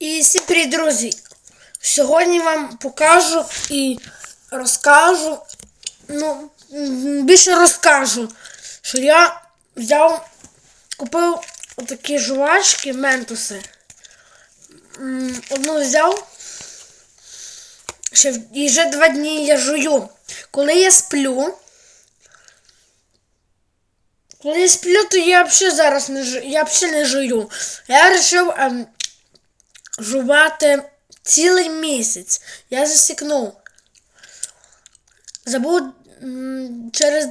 І всім привіт, друзі! Сьогодні вам покажу і розкажу, ну, більше розкажу, що я взяв, купив отакі жувачки, ментуси. Одну взяв, ще, і вже два дні я жую. Коли я сплю, коли я сплю, то я взагалі зараз не жую, я взагалі не жую. Я вирішив ем, жувати цілий місяць. Я засікнув. Забув через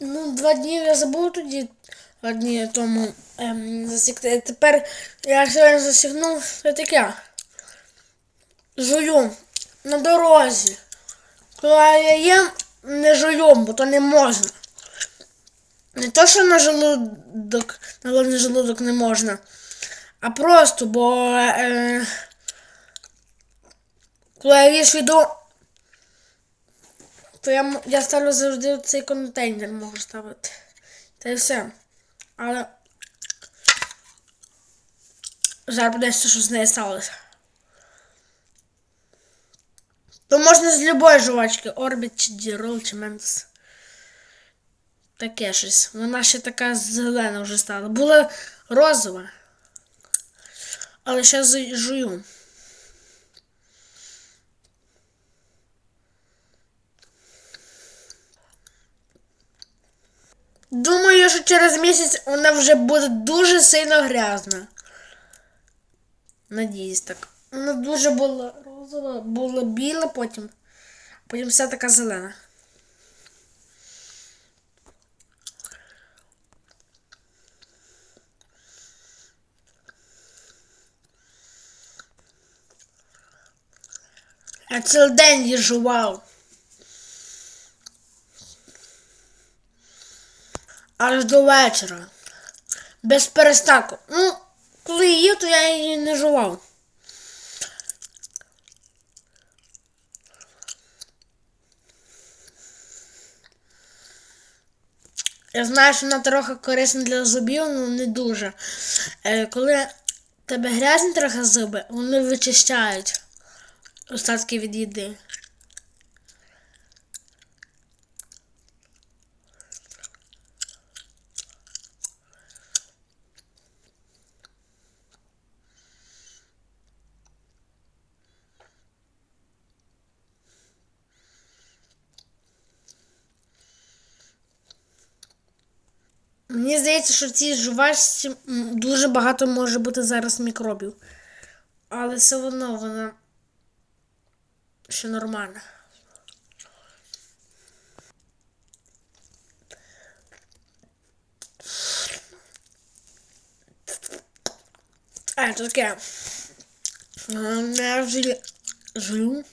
ну, два дні я забув тоді два дні тому ем, засікти. Тепер я сьогодні засікнув це таке. Жую на дорозі. Коли я їм, не жую, бо то не можна. Не то, що на желудок, на головний желудок не можна, а просто, бо е, коли я їж йду, то я, я ставлю завжди цей контейнер можу ставити. Та й все. Але зараз подивимося, що з нею сталося. То можна з любої жувачки, Орбіт чи Дірол, чи Ментос. Таке щось. Вона ще така зелена вже стала. Була розова. Але зараз жую. Думаю, що через місяць вона вже буде дуже сильно грязна. Надіюсь так. Вона дуже була розова, була біла потім. Потім вся така зелена. Я цілий день її жував. Аж до вечора. Без перестанку. Ну, коли їв, то я її не жував. Я знаю, що вона трохи корисна для зубів, але не дуже. Е, коли тебе грязні трохи зуби, вони вичищають остатки від їди. Мені здається, що в цій жувачці дуже багато може бути зараз мікробів. Але все одно вона ще нормальна. А, це таке. Е, Я вже жую.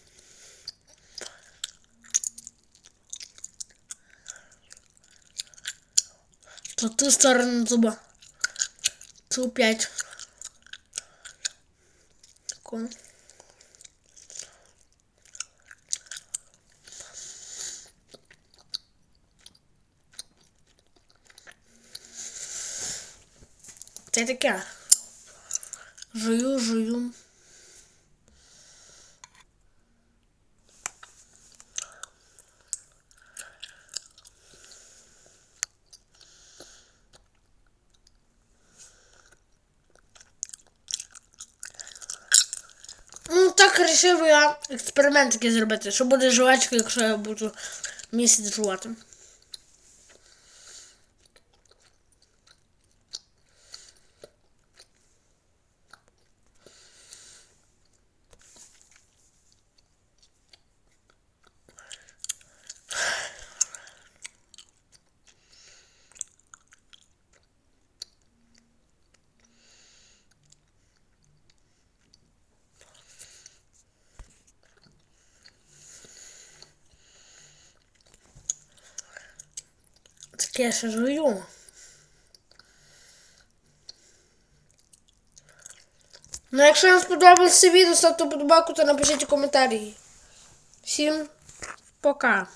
То ту сторону зуба. Ту п'ять. Тако. Це таке. Жую, жую. Ну, так вирішив я експеримент такий зробити, що буде жувачка, якщо я буду місяць жувати. Таке ще жую. Ну, якщо вам сподобалося відео, ставте подобайку та напишіть у коментарі. Всім пока.